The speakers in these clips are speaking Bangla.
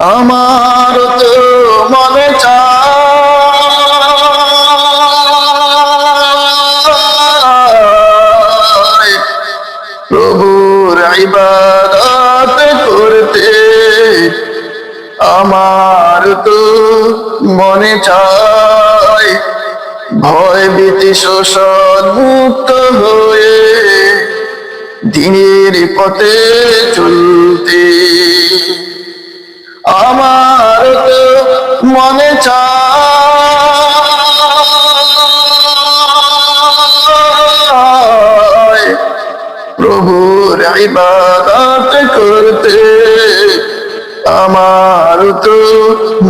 আমার তো মনে চায় প্রভুর ইবাদত করতে। আমার তো মনে চায় ভয় ভীতি শোষণ মুক্ত হয়ে দিনের পথে চলতে। মনে চায় প্রভুর ইবাদত করতে আমার তো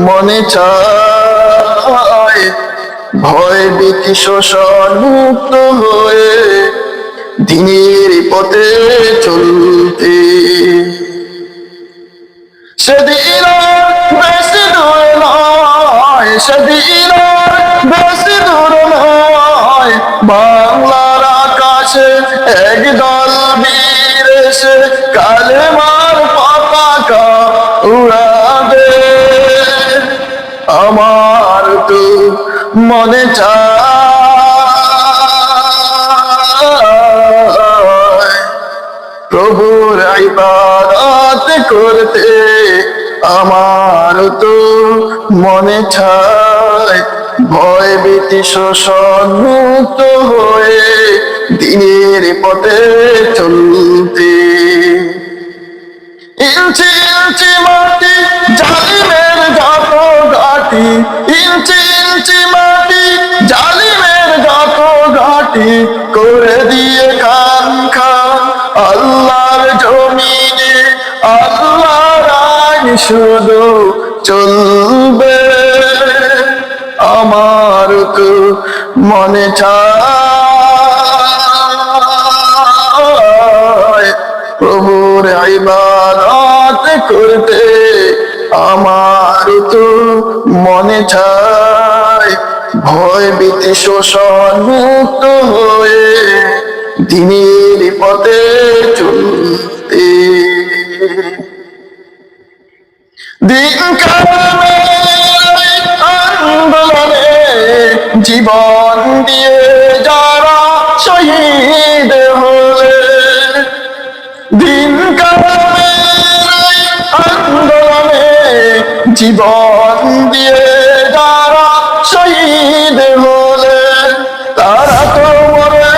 মনে চায়। ভয় ভীতি শোষণ মুক্ত হয়ে দিনের পথে চলতে। সেদিন নয় সেদিন আর বেশি দূর নয়। বাংলার আকাশে একদল বীর এসে কালেমার পতাকা উড়াবে। আমার তো মনে চায়, প্রভুর ইবাদত করতে আমার তো মনে ছায় ভয় ভীতি শোষণ মুক্ত হয়ে দিনের পথে চলতে। ইঞ্চি ইঞ্চি মাটি, জালিমের যত ঘাটি। ইঞ্চি ইঞ্চি মাটি শুধু চলবে আমার মনে চায়। প্রভুর ইবাদত করতে আমার তো মনে চায়। ভয় ভীতি শোষণ মুক্ত হয়ে দিনের পথে চলতে আন্দোলনে জীবন দিয়ে যারা শহীদ হলে দিন আন্দোলনে জীবন দিয়ে যারা শহীদ হলে তারা তো মরে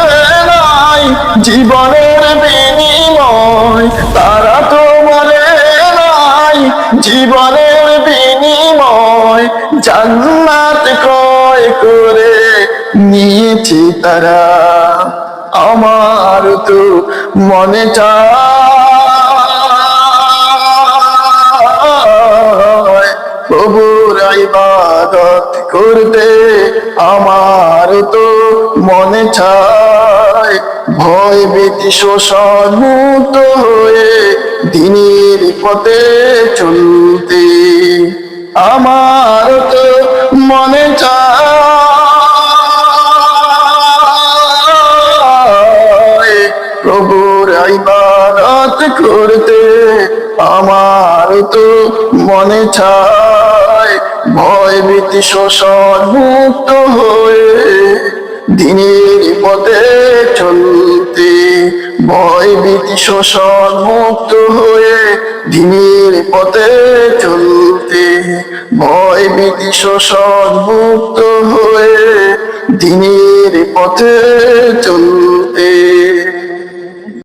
নাই জীবনের বিনিময় জীবনের বিনিময় জান্নাত ক্রয় করে নিয়েছি তারা। আমার তো মনে চায় প্রভুর ইবাদত করতে আমার তো মনে চায়। ভয় ভীতি মুক্ত হয়ে দিনের পথে চলতে আমার তো মনে চায়। প্রভুর ইবাদত করতে আমার তো মনে চায়। ভীতি শোষণ মুক্ত হয়ে দিনের পথে চলতে ভয় ভীতি শোষণ মুক্ত হয়ে দিনের পথে চলতে ভয় ভীতি শোষণ মুক্ত হয়ে দিনের পথে চলতে